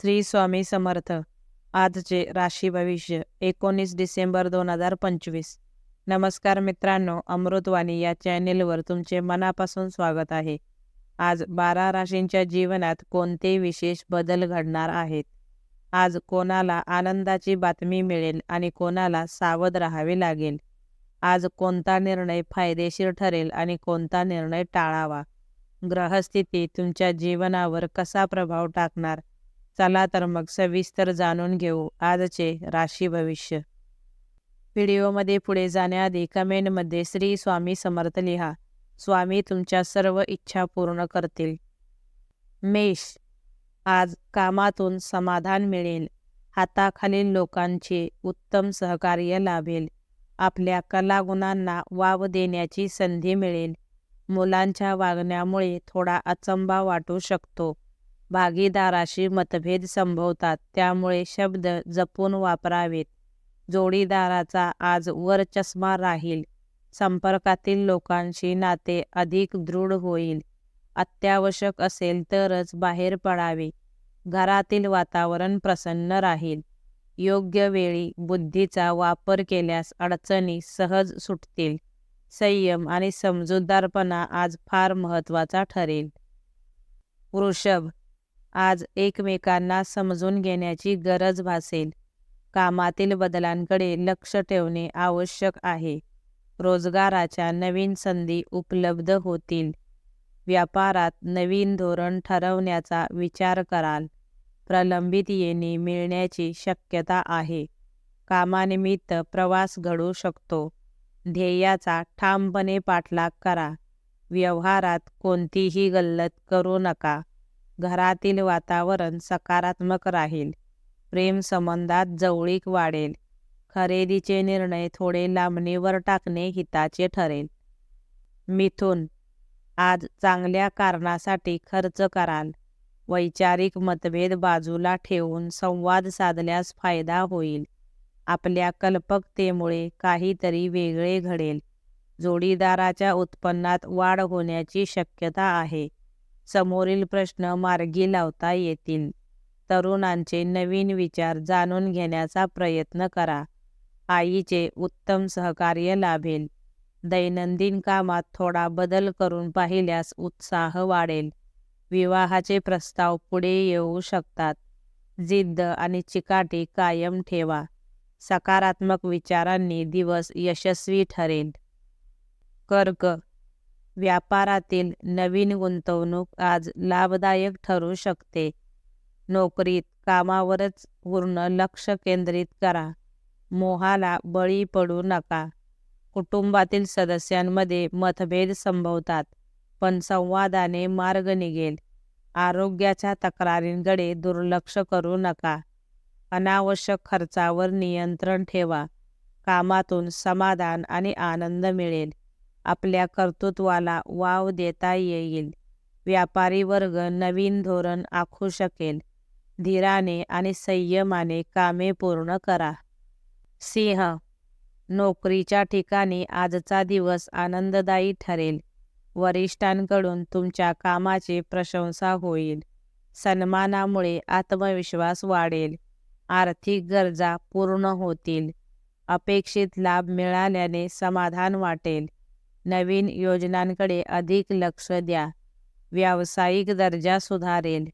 श्री स्वामी समर्थ. आजचे राशी भविष्य एकोणीस डिसेंबर दोन हजार पंचवीस. नमस्कार मित्रांनो अमृतवाणी या चॅनेलवर तुमचे मनापासून स्वागत आहे. आज बारा राशींच्या जीवनात कोणते विशेष बदल घडणार आहेत? आज कोणाला आनंदाची बातमी मिळेल आणि कोणाला सावध राहावे लागेल? आज कोणता निर्णय फायदेशीर ठरेल आणि कोणता निर्णय टाळावा? ग्रहस्थिती तुमच्या जीवनावर कसा प्रभाव टाकणार? चला तर मग सविस्तर जाणून घेऊ आजचे राशी भविष्य. व्हिडिओमध्ये पुढे जाण्याआधी कमेंटमध्ये श्री स्वामी समर्थ लिहा. स्वामी तुमच्या सर्व इच्छा पूर्ण करतील. मेष. आज कामातून समाधान मिळेल. हाताखालील लोकांचे उत्तम सहकार्य लाभेल. आपल्या कलागुणांना वाव देण्याची संधी मिळेल. मुलांच्या वागण्यामुळे थोडा अचंबा वाटू शकतो. भागीदाराशी मतभेद संभवतात. त्यामुळे शब्द जपून वापरावेत. जोडीदाराचा आज वर चष्मा राहील. संपर्कातील लोकांशी नाते अधिक दृढ होईल. अत्यावश्यक असेल तरच बाहेर पडावे. घरातील वातावरण प्रसन्न राहील. योग्य वेळी बुद्धीचा वापर केल्यास अडचणी सहज सुटतील. संयम आणि समजूतदारपणा आज फार महत्त्वाचा ठरेल. वृषभ आज एकमेकांना समजून घेण्याची गरज भासेल. कामातील बदलांकडे लक्ष ठेवणे आवश्यक आहे. रोजगाराच्या नवीन संधी उपलब्ध होतील. व्यापारात नवीन धोरण ठरवण्याचा विचार कराल. प्रलंबित येणे मिळण्याची शक्यता आहे. कामानिमित्त प्रवास घडू शकतो. ध्येयाचा ठामपणे पाठलाग करा. व्यवहारात कोणतीही गल्लत करू नका. घरातील वातावरण सकारात्मक राहील. प्रेम संबंधात जवळीक वाढेल. खरेदीचे निर्णय थोडे लांबणीवर टाकणे हिताचे ठरेल. मिथुन आज चांगल्या कारणासाठी खर्च कराल. वैचारिक मतभेद बाजूला ठेवून संवाद साधल्यास फायदा होईल. आपल्या कल्पकतेमुळे काहीतरी वेगळे घडेल. जोडीदाराच्या उत्पन्नात वाढ होण्याची शक्यता आहे. समोरील प्रश्न मार्गी लावता येतील. तरुणांचे नवीन विचार जाणून घेण्याचा प्रयत्न करा. आईचे उत्तम सहकार्य लाभेल. दैनंदिन कामात थोडा बदल करून पाहिल्यास उत्साह वाढेल. विवाहाचे प्रस्ताव पुढे येऊ शकतात. जिद्द आणि चिकाटी कायम ठेवा. सकारात्मक विचारांनी दिवस यशस्वी ठरेल. कर्क व्यापारातील नवीन गुंतवणूक आज लाभदायक ठरू शकते. नोकरीत कामावरच पूर्ण लक्ष केंद्रित करा. मोहाला बळी पडू नका. कुटुंबातील सदस्यांमध्ये मतभेद संभवतात पण संवादाने मार्ग निघेल. आरोग्याच्या तक्रारींकडे दुर्लक्ष करू नका. अनावश्यक खर्चावर नियंत्रण ठेवा. कामातून समाधान आणि आनंद मिळेल. आपल्या कर्तृत्वाला वाव देता येईल. व्यापारी वर्ग नवीन धोरण आखू शकेल. धीराने आणि संयमाने कामे पूर्ण करा. सिंह नोकरीच्या ठिकाणी आजचा दिवस आनंददायी ठरेल. वरिष्ठांकडून तुमच्या कामाची प्रशंसा होईल. सन्मानामुळे आत्मविश्वास वाढेल. आर्थिक गरजा पूर्ण होतील. अपेक्षित लाभ मिळाल्याने समाधान वाटेल. नवीन योजनांकडे अधिक लक्ष द्या. व्यावसायिक दर्जा सुधारेल.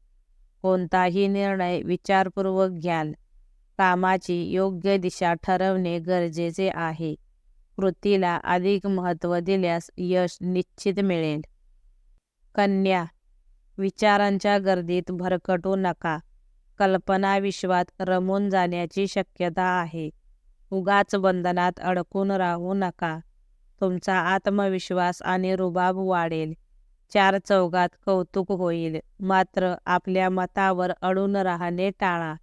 कोणताही निर्णय विचारपूर्वक घ्याल. कामाची योग्य दिशा ठरवणे गरजेचे आहे. कृतीला अधिक महत्त्व दिल्यास यश निश्चित मिळेल. कन्या विचारांच्या गर्दीत भरकटू नका. कल्पना विश्वात रमून जाण्याची शक्यता आहे. उगाच बंधनात अडकून राहू नका. तुमचा आत्मविश्वास आणि रुबाब वाढेल. चार चौघात कौतुक होईल. मात्र आपल्या मतावर अडून राहणे टाळा.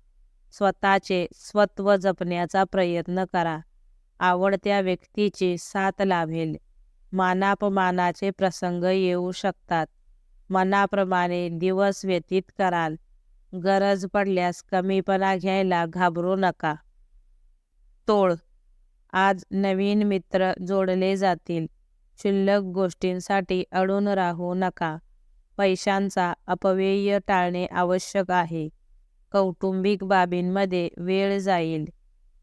स्वतःचे स्वत्व जपण्याचा प्रयत्न करा. आवडत्या व्यक्तीची साथ लाभेल. मानापमानाचे प्रसंग येऊ शकतात. मनाप्रमाणे दिवस व्यतीत कराल. गरज पडल्यास कमीपणा घ्यायला घाबरू नका. तोळ आज नवीन मित्र जोडले जातील. क्षुल्लक गोष्टींसाठी अडून राहू नका. पैशांचा अपव्यय टाळणे आवश्यक आहे. कौटुंबिक बाबींमध्ये वेळ जाईल.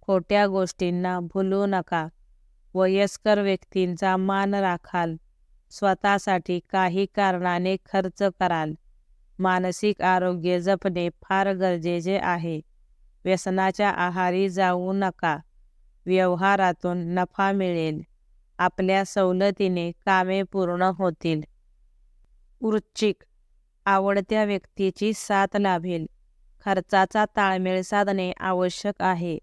खोट्या गोष्टींना भुलू नका. वयस्कर व्यक्तींचा मान राखाल. स्वतःसाठी काही कारणाने खर्च कराल. मानसिक आरोग्य जपणे फार गरजेचे आहे. व्यसनाच्या आहारी जाऊ नका. व्यवहारातून नफा मिळेल. आपल्या सवलतीने कामे पूर्ण होतील. वृश्चिक. आवडत्या व्यक्तीची साथ लाभेल. खर्चाचा ताळमेळ साधणे आवश्यक आहे.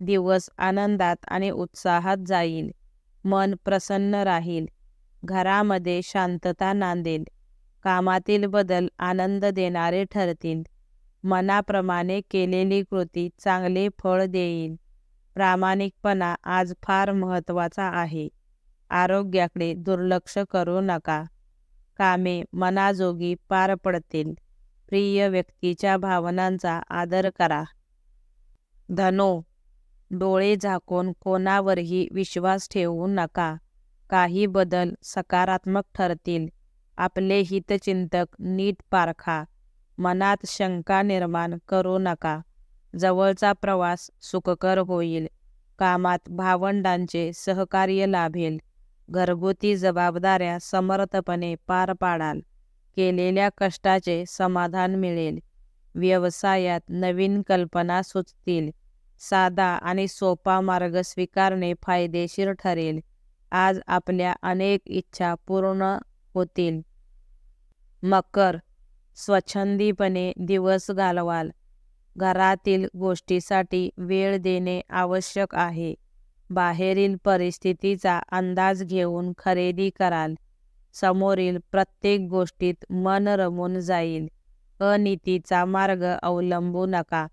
दिवस आनंदात आणि उत्साहात जाईल. मन प्रसन्न राहील. घरामध्ये शांतता नांदेल. कामातील बदल आनंद देणारे ठरतील. मनाप्रमाणे केलेली कृती चांगले फळ देईल. प्रामाणिकपणा आज फार महत्त्वाचा आहे. आरोग्याकडे दुर्लक्ष करू नका. कामे मनाजोगी पार पडतील. प्रिय व्यक्तीच्या भावनांचा आदर करा. धनो डोळे झाकून कोणावरही विश्वास ठेवू नका. काही बदल सकारात्मक ठरतील. आपले हितचिंतक नीट पारखा. मनात शंका निर्माण करू नका. जवळचा प्रवास सुखकर होईल. कामात भावंडांचे सहकार्य लाभेल. घरगुती जबाबदाऱ्या समर्थपणे पार पाडाल. केलेल्या कष्टाचे समाधान मिळेल. व्यवसायात नवीन कल्पना सुचतील. साधा आणि सोपा मार्ग स्वीकारणे फायदेशीर ठरेल. आज आपल्या अनेक इच्छा पूर्ण होतील. मकर स्वच्छंदीपणे दिवस घालवाल. घरातील गोष्टीसाठी वेळ देणे आवश्यक आहे. बाहेरील परिस्थितीचा अंदाज घेऊन खरेदी कराल. समोरील प्रत्येक गोष्टीत मन रमून जाईल. अनितीचा मार्ग अवलंबू नका.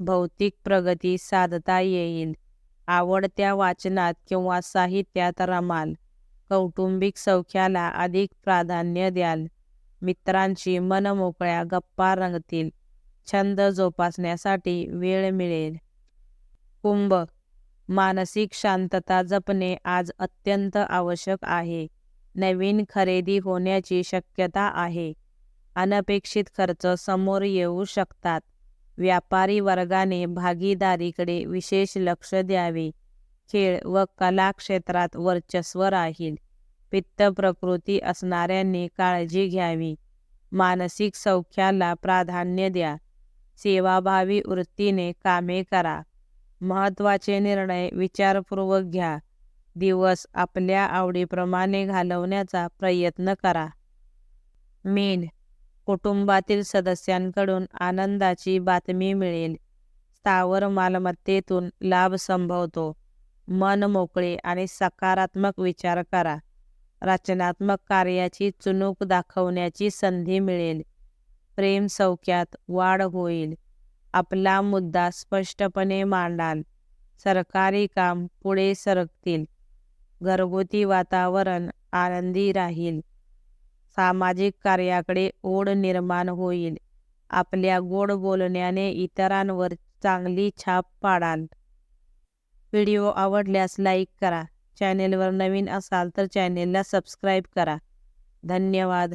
भौतिक प्रगती साधता येईल. आवडत्या वाचनात किंवा साहित्यात रमाल. कौटुंबिक सौख्याला अधिक प्राधान्य द्याल. मित्रांशी मनमोकळ्या गप्पा रंगतील. छंद जोपासण्यासाठी वेळ मिळेल. कुंभ मानसिक शांतता जपणे आज अत्यंत आवश्यक आहे. नवीन खरेदी होण्याची शक्यता आहे. अनपेक्षित खर्च समोर येऊ शकतात. व्यापारी वर्गाने भागीदारीकडे विशेष लक्ष द्यावे. खेळ व कला क्षेत्रात वर्चस्व राहील. पित्त प्रकृती असणाऱ्यांनी काळजी घ्यावी. मानसिक सौख्याला प्राधान्य द्या. सेवाभावी वृत्तीने कामे करा. महत्त्वाचे निर्णय विचारपूर्वक घ्या. दिवस आपल्या आवडीप्रमाणे घालवण्याचा प्रयत्न करा. मीन. कुटुंबातील सदस्यांकडून आनंदाची बातमी मिळेल. स्थावर मालमत्तेतून लाभ संभवतो. मन मोकळे आणि सकारात्मक विचार करा. रचनात्मक कार्याची चुणूक दाखवण्याची संधी मिळेल. प्रेम सौख्यात वाढ होईल. आपला मुद्दा स्पष्टपणे मांडाल. सरकारी काम पुढे सरकतील. घरगुती वातावरण आनंदी राहील. सामाजिक कार्याकडे ओढ निर्माण होईल. आपल्या गोड बोलण्याने इतरांवर चांगली छाप पाडाल. व्हिडिओ आवडल्यास लाईक करा. चॅनेलवर नवीन असाल तर चॅनेलला सबस्क्राईब करा. धन्यवाद.